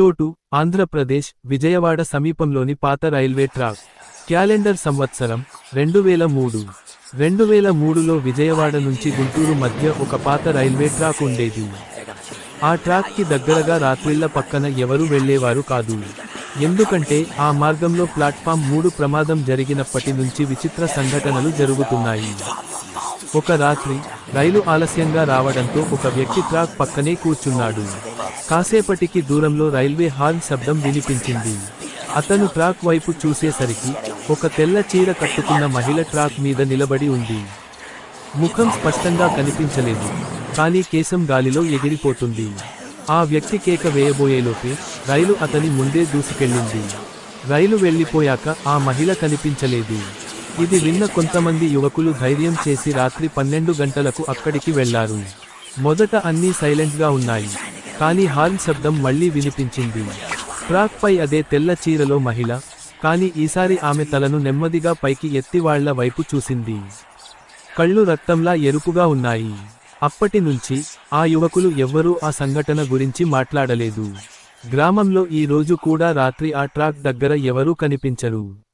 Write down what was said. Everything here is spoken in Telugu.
చోటు ఆంధ్రప్రదేశ్ విజయవాడ సమీపంలోని పాత రైల్వే ట్రాక్. క్యాలెండర్ సంవత్సరం రెండు వేల మూడు రెండు వేల మూడులో విజయవాడ నుంచి గుంటూరు మధ్య ఒక పాత రైల్వే ట్రాక్ ఉండేది. ఆ ట్రాక్కి దగ్గరగా రాత్రిళ్ళ పక్కన ఎవరు వెళ్ళేవారు కాదు. ఎందుకంటే ఆ మార్గంలో ప్లాట్ఫామ్ మూడు ప్రమాదం జరిగినప్పటి నుంచి విచిత్ర సంఘటనలు జరుగుతున్నాయి. ఒక రాత్రి రైలు ఆలస్యంగా రావడంతో ఒక వ్యక్తి ట్రాక్ పక్కనే కూర్చున్నాడు. కాసేపటికి దూరంలో రైల్వే హార్న్ శబ్దం వినిపించింది. అతను ట్రాక్ వైపు చూసేసరికి ఒక తెల్ల చీర కట్టుకున్న మహిళ ట్రాక్ మీద నిలబడి ఉంది. ముఖం స్పష్టంగా కనిపించలేదు. కానీ కేశం గాలిలో ఎగిరిపోతుంది. ఆ వ్యక్తి కేక వేయబోయేలోపే రైలు అతని ముందే దూసుకెళ్ళింది. రైలు వెళ్ళిపోయాక ఆ మహిళ కనిపించలేదు. ఇది విన్న కొంతమంది యువకులు ధైర్యం చేసి రాత్రి పన్నెండు గంటలకు అక్కడికి వెళ్ళారు. మొదట అన్నీ సైలెంట్గా ఉన్నాయి. కానీ హార్న్ శబ్దం మళ్ళీ వినిపించింది. ట్రాక్ పై అదే తెల్ల చీరలో మహిళ కానీ ఈసారి ఆమె తలను నెమ్మదిగా పైకి ఎత్తి వాళ్ళ వైపు చూసింది. కళ్ళు రక్తంలా ఎరుపుగా ఉన్నాయి. అప్పటి నుంచి ఆ యువకులు ఎవ్వరూ ఆ సంఘటన గురించి మాట్లాడలేదు. గ్రామంలో ఈ రోజు కూడా రాత్రి ఆ ట్రాక్ దగ్గర ఎవరూ కనిపించరు.